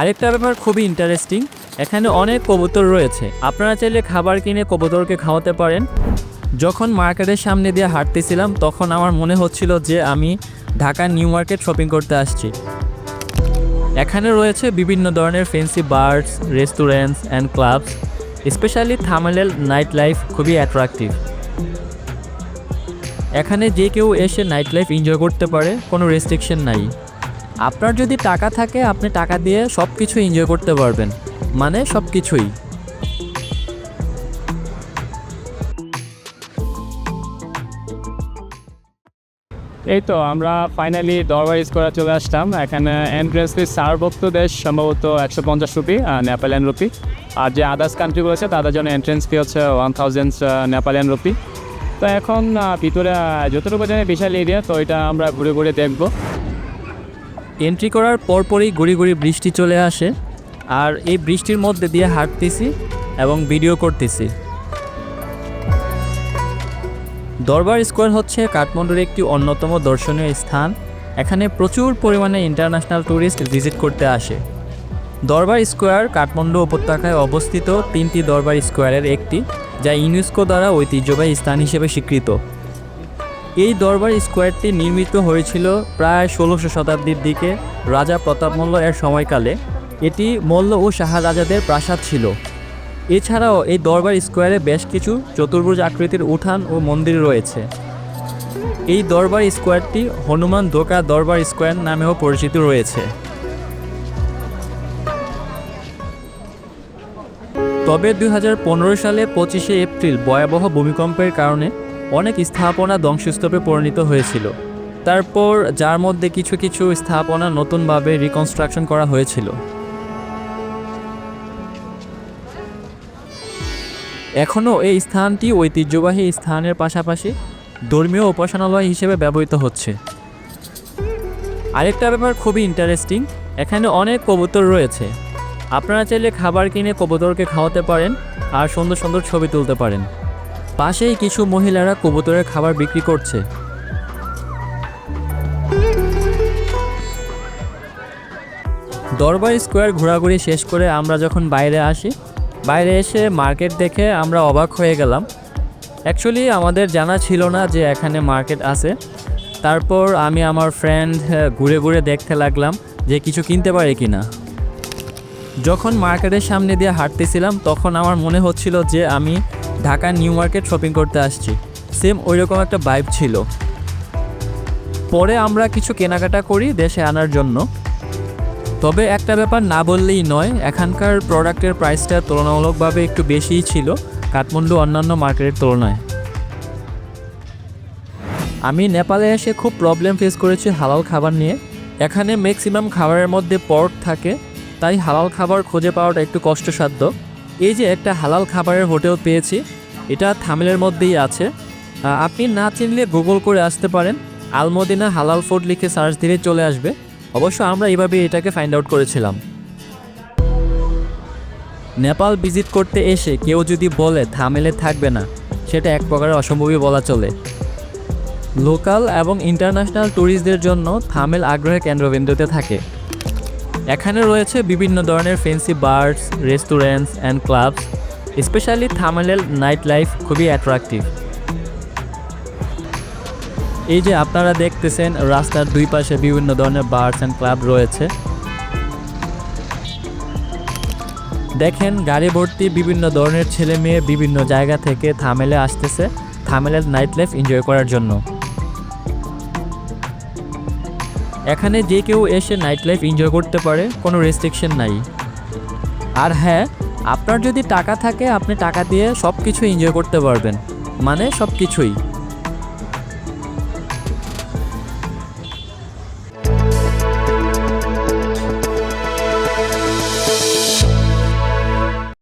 আরেকটা ব্যাপার খুবই ইন্টারেস্টিং এখানে অনেক কবুতর রয়েছে। আপনারা চাইলে খাবার কিনে কবুতরকে খাওয়াতে পারেন। যখন মার্কেটের সামনে দিয়ে হাঁটতেছিলাম, তখন আমার মনে হচ্ছিল যে আমি ঢাকা নিউ মার্কেট শপিং করতে আসছি। এখানে রয়েছে বিভিন্ন ধরনের fancy bars restaurants and clubs specially থামেলের night life খুবই অ্যাট্রাকটিভ এখানে যে কেউ এসে নাইট লাইফ এনজয় করতে পারে, কোনো রেস্ট্রিকশন নাই। আপনার যদি টাকা থাকে, আপনি টাকা দিয়ে সব কিছু এনজয় করতে পারবেন। মানে সব কিছুই এই তো, আমরা ফাইনালি দরবার স্কোয়ারে চলে আসলাম। এখানে এন্ট্রেন্স ফি সার্বক্ত দেশ, সম্ভবত একশো পঞ্চাশ রুপি নেপালিয়ান রুপি আর যে আদার্স কান্ট্রিগুলো আছে তাদের জন্য এন্ট্রেন্স ফি হচ্ছে ওয়ান থাউজেন্ড নেপালিয়ান রুপি তো এখন ভিতরে যতটুকু জানি বিশাল এরিয়া তো এটা আমরা ঘুরে ঘুরে দেখব। এন্ট্রি করার পরপরই গুড়ি গুড়ি বৃষ্টি চলে আসে, আর এই বৃষ্টির মধ্যে দিয়ে হাঁটতেছি এবং ভিডিও করতেছি। দরবার স্কোয়ার হচ্ছে কাঠমান্ডুর একটি অন্যতম দর্শনীয় স্থান। এখানে প্রচুর পরিমাণে ইন্টারন্যাশনাল ট্যুরিস্ট ভিজিট করতে আসে। দরবার স্কোয়ার কাঠমান্ডু উপত্যকায় অবস্থিত তিনটি দরবার স্কোয়ারের একটি, যা ইউনেস্কো দ্বারা ঐতিহ্যবাহী স্থান হিসেবে স্বীকৃত। এই দরবার স্কোয়ারটি নির্মিত হয়েছিল প্রায় ষোলোশো শতাব্দীর দিকে রাজা প্রতাপ মল্ল এর সময়কালে। এটি মল্ল ও শাহা রাজাদের প্রাসাদ ছিল। এছাড়াও এই দরবার স্কোয়ারে বেশ কিছু চতুর্ভুজ আকৃতির উঠান ও মন্দির রয়েছে। এই দরবার স্কোয়ারটি হনুমান দোকা দরবার স্কোয়ার নামেও পরিচিত রয়েছে। তবে দু হাজার পনেরো সালে পঁচিশে এপ্রিল ভয়াবহ ভূমিকম্পের কারণে অনেক স্থাপনা ধ্বংসস্তূপে পরিণত হয়েছিল। তারপর যার মধ্যে কিছু কিছু স্থাপনা নতুনভাবে রিকনস্ট্রাকশন করা হয়েছিল। এখনও এই স্থানটি ঐতিহ্যবাহী স্থানের পাশাপাশি ধর্মীয় উপাসনালয় হিসেবে ব্যবহৃত হচ্ছে। আরেকটা ব্যাপার খুবই ইন্টারেস্টিং এখানে অনেক কবুতর রয়েছে। আপনারা চাইলে খাবার কিনে কবুতরকে খাওয়াতে পারেন আর সুন্দর সুন্দর ছবি তুলতে পারেন। পাশেই কিছু মহিলারা কবুতরের খাবার বিক্রি করছে। দরবার স্কোয়ার ঘোরাঘুরি শেষ করে আমরা যখন বাইরে আসি, বাইরে এসে মার্কেট দেখে আমরা অবাক হয়ে গেলাম। অ্যাকচুয়ালি আমাদের জানা ছিল না যে এখানে মার্কেট আছে। তারপর আমি আমার ফ্রেন্ড ঘুরে ঘুরে দেখতে লাগলাম যে কিছু কিনতে পারে কি না যখন মার্কেটের সামনে দিয়ে হাঁটতেছিলাম, তখন আমার মনে হচ্ছিল যে আমি ঢাকা, নিউ মার্কেট শপিং করতে আসছি। সেম ওই রকম একটা বাইব ছিল। পরে আমরা কিছু কেনাকাটা করি দেশে আনার জন্য। তবে একটা ব্যাপার না বললেই নয়, এখানকার প্রোডাক্টের প্রাইসটা তুলনামূলকভাবে একটু বেশিই ছিল, কাঠমান্ডু অন্যান্য মার্কেটের তুলনায়। আমি নেপালে এসে খুব প্রবলেম ফেস করেছি হালাল খাবার নিয়ে। এখানে ম্যাক্সিমাম খাবারের মধ্যে পর্ক থাকে, তাই হালাল খাবার খুঁজে পাওয়াটা একটু কষ্টসাধ্য। এই যে একটা হালাল খাবারের হোটেল পেয়েছি, এটা থামিলের মধ্যেই আছে। আপনি না চিনলে গুগল করে আসতে পারেন, আলমদিনা হালাল ফুড লিখে সার্চ দিলে চলে আসবে। অবশ্য আমরা এইভাবে এটাকে ফাইন্ড আউট করেছিলাম। নেপাল ভিজিট করতে এসে কেউ যদি বলে থামেলে থাকবে না, সেটা এক প্রকারের অসম্ভবই বলা চলে। লোকাল এবং ইন্টারন্যাশনাল ট্যুরিস্টদের জন্য থামেল আগ্রহের কেন্দ্রবিন্দুতে থাকে। এখানে রয়েছে বিভিন্ন ধরনের fancy bars restaurants and clubs specially থামেলের night life খুবই অ্যাট্রাকটিভ এই যে আপনারা দেখতেছেন, রাস্তার দুই পাশে বিভিন্ন ধরনের বার্স অ্যান্ড ক্লাব রয়েছে। দেখেন, গাড়ি ভর্তি বিভিন্ন ধরনের ছেলে মেয়ে বিভিন্ন জায়গা থেকে থামেলে আসতেছে। থামেলের নাইট লাইফ এনজয় করার জন্য। এখানে যে কেউ এসে নাইট লাইফ এনজয় করতে পারে, কোনো রেস্ট্রিকশন নাই। আর হ্যাঁ আপনার যদি টাকা থাকে, আপনি টাকা দিয়ে সব কিছু এনজয় করতে পারবেন। মানে সব কিছুই